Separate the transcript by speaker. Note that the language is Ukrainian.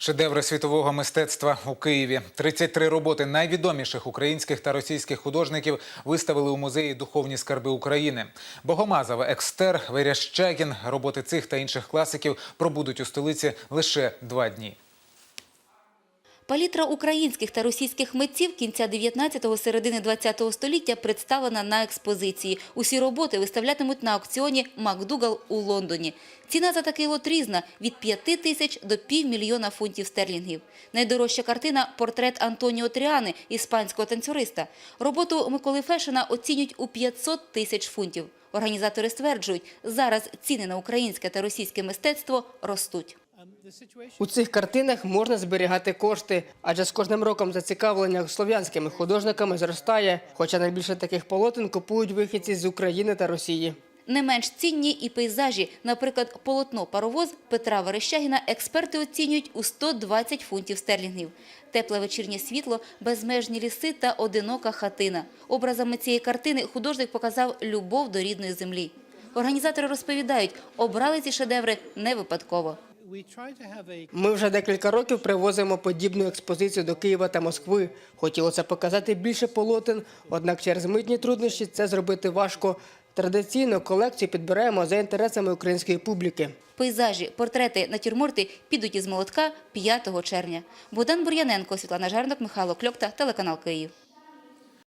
Speaker 1: Шедеври світового мистецтва у Києві. 33 роботи найвідоміших українських та російських художників виставили у музеї Духовні скарби України. Богомазова, Екстер, Верящагін. Роботи цих та інших класиків пробудуть у столиці лише два дні.
Speaker 2: Палітра українських та російських митців кінця 19-го, середини 20-го століття представлена на експозиції. Усі роботи виставлятимуть на аукціоні «Макдугал» у Лондоні. Ціна за такий лот різна – від 5 тисяч до півмільйона фунтів стерлінгів. Найдорожча картина – портрет Антоніо Тріани, іспанського танцюриста. Роботу Миколи Фешина оцінюють у 500 тисяч фунтів. Організатори стверджують, зараз ціни на українське та російське мистецтво ростуть.
Speaker 3: У цих картинах можна зберігати кошти, адже з кожним роком зацікавлення слов'янськими художниками зростає, хоча найбільше таких полотен купують вихідці з України та Росії.
Speaker 2: Не менш цінні і пейзажі. Наприклад, полотно «Паровоз» Петра Верещагіна експерти оцінюють у 120 фунтів стерлінгів. Тепле вечірнє світло, безмежні ліси та одинока хатина. Образами цієї картини художник показав любов до рідної землі. Організатори розповідають, обрали ці шедеври не випадково.
Speaker 3: Ми вже декілька років привозимо подібну експозицію до Києва та Москви. Хотілося показати більше полотен, однак через митні труднощі це зробити важко. Традиційно колекцію підбираємо за інтересами української публіки.
Speaker 2: Пейзажі, портрети, натюрморти підуть із молотка 5 червня. Богдан Бур'яненко, Світлана Жернок, Михайло Кльокта, телеканал Київ.